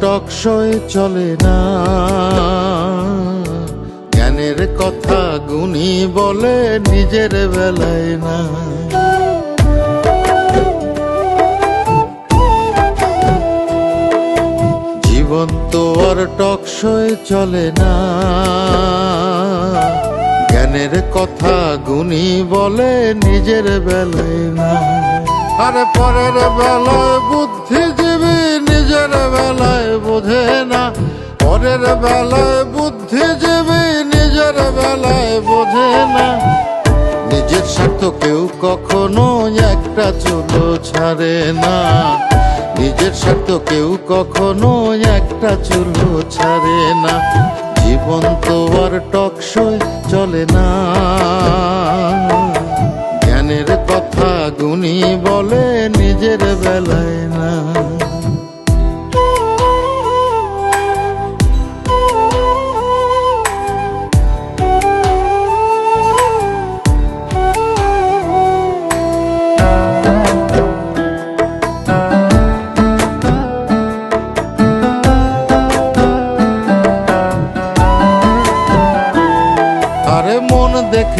টকশয় চলে না। জ্ঞানের কথা গুণী বলে নিজের বেলায় না। জীবন তো আর টকশয় চলে না। জ্ঞানের কথা গুণী বলে নিজের বেলায় না। আর পরের বেলায় বুদ্ধিজীবী নিজের বেলায় বোঝে না। পরের বেলায় বুদ্ধিজীবী নিজের বেলায় বোঝে না। নিজের স্বার্থ কেউ কখনো একটা চুলো ছাড়ে না। নিজের স্বার্থ কেউ কখনো একটা চুলো ছাড়ে না। জীবন তো আর টকসই চলে না। জ্ঞানের কথা গুণী বলে নিজের বেলায়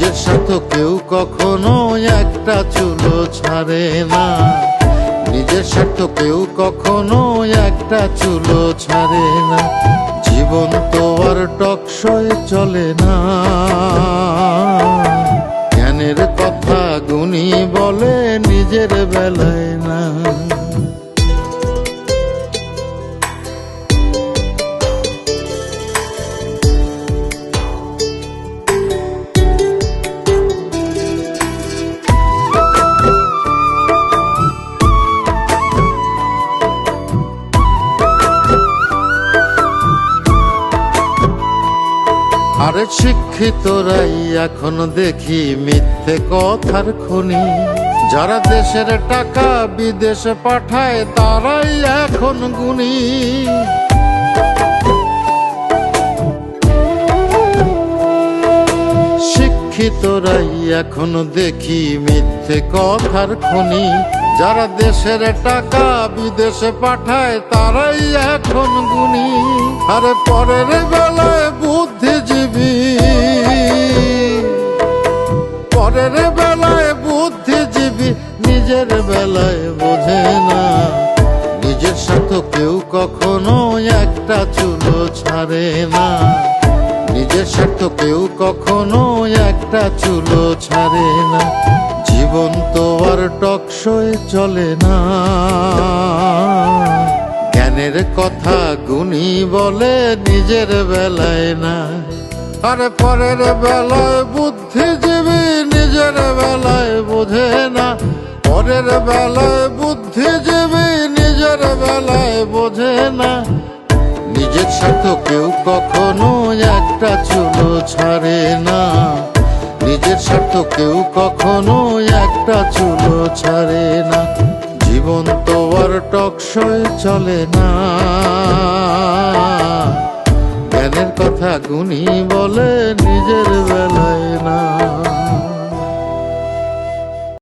নিজের সাথে কেউ কখনো একটা চুলো ছাড়ে না। নিজের স্বার্থ কেউ কখনো একটা চুলো ছাড়ে না। জীবন তো আর টকশয় চলে না। জ্ঞানের কথা গুণী বলে নিজের বেলায় না। আরে শিক্ষিতরাই এখন দেখি মিথ্যে কথার খনি। যারা দেশের টাকা বিদেশে পাঠায়, তারাই এখন গুণী। শিক্ষিতরাই এখন দেখি মিথ্যে কথার খনি। যারা দেশের টাকা বিদেশে পাঠায়, তারাই এখন গুণী। আরে পরের বেলায় বুদ্ধিজীবী পরের বেলায় বুদ্ধিজীবী নিজের বেলায় বোঝে না। নিজের সাথে কেউ কখনো একটা চুলো ছাড়ে না। নিজের স্বার্থ কেউ কখনো একটা চুলো ছাড়ে না। জীবন তো আর টকসই চলে না। জ্ঞানের কথা গুণী বলে নিজের বেলায় না। আরে পরের বেলায় বুদ্ধিজীবী নিজের বেলায় বোঝে না। পরের বেলায় বুদ্ধিজীবী নিজের বেলায় বোঝে না। নিজের স্বার্থ কেউ কখনো একটা চুলো ছাড়ে না। নিজের স্বার্থ কেউ কখনো একটা চুলো ছাড়ে না। জীবন তো আর টকশয় চলে না। জ্ঞানের কথা গুণী বলে নিজের বেলায় না।